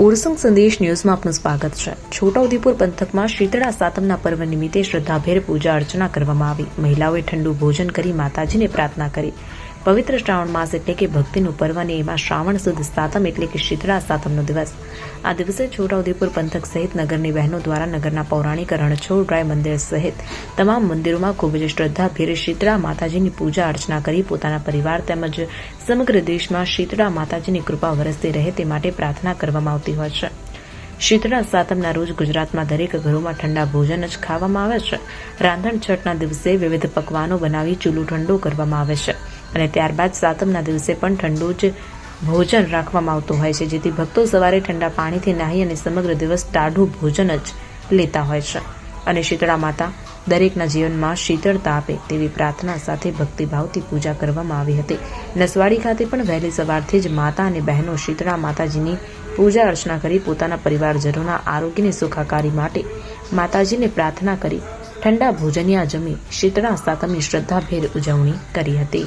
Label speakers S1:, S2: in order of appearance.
S1: ઓરસંગ સંદેશ ન્યૂઝમાં આપનું સ્વાગત છે. છોટાઉદેપુર પંથકમાં શીતળા સાતમના પર્વ નિમિત્તે શ્રદ્ધાભેર પૂજા અર્ચના કરવામાં આવી. મહિલાઓએ ઠંડુ ભોજન કરી માતાજીને પ્રાર્થના કરી. પવિત્ર શ્રાવણ માસ એટલે કે ભક્તિનું પર્વ અને એમાં શ્રાવણ સુદ સાતમ એટલે કે શીતળા સાતમનો દિવસ. આ દિવસે છોટાઉદેપુર પંથક સહિત નગરની બહેનો દ્વારા નગરના પૌરાણિક રણછોડ રાય મંદિર સહિત તમામ મંદિરોમાં ખૂબ જ શ્રદ્ધાભેર શીતળા માતાજીની પૂજા અર્ચના કરી પોતાના પરિવાર તેમજ સમગ્ર દેશમાં શીતળા માતાજીની કૃપા વરસતી રહે તે માટે પ્રાર્થના કરવામાં આવતી હોય છે. શીતળા સાતમના રોજ ગુજરાતમાં દરેક ઘરોમાં ઠંડા ભોજન જ ખાવામાં આવે છે. રાંધણ છઠના દિવસે વિવિધ પકવાનો બનાવી ચૂલો ઠંડો કરવામાં આવે છે. અને ત્યારબાદ સાતમના દિવસે પણ ઠંડુ જ ભોજન રાખવામાં આવતું હોય છે, જેથી ભક્તો સવારે ઠંડા પાણીથી નાહી અને સમગ્ર દિવસ ટાઢું ભોજન જ લેતા હોય છે. અને શીતળા માતા દરેકના જીવનમાં શીતળતા આપે તેવી પ્રાર્થના સાથે ભક્તિભાવથી પૂજા કરવામાં આવી હતી. નસવાડી ખાતે પણ વહેલી સવારથી જ માતા અને બહેનો શીતળા માતાજીની પૂજા અર્ચના કરી પોતાના પરિવારજનોના આરોગ્યની સુખાકારી માટે માતાજીને પ્રાર્થના કરી ઠંડા ભોજનિયા જમી શીતળા સાતમની શ્રદ્ધાભેર ઉજવણી કરી હતી.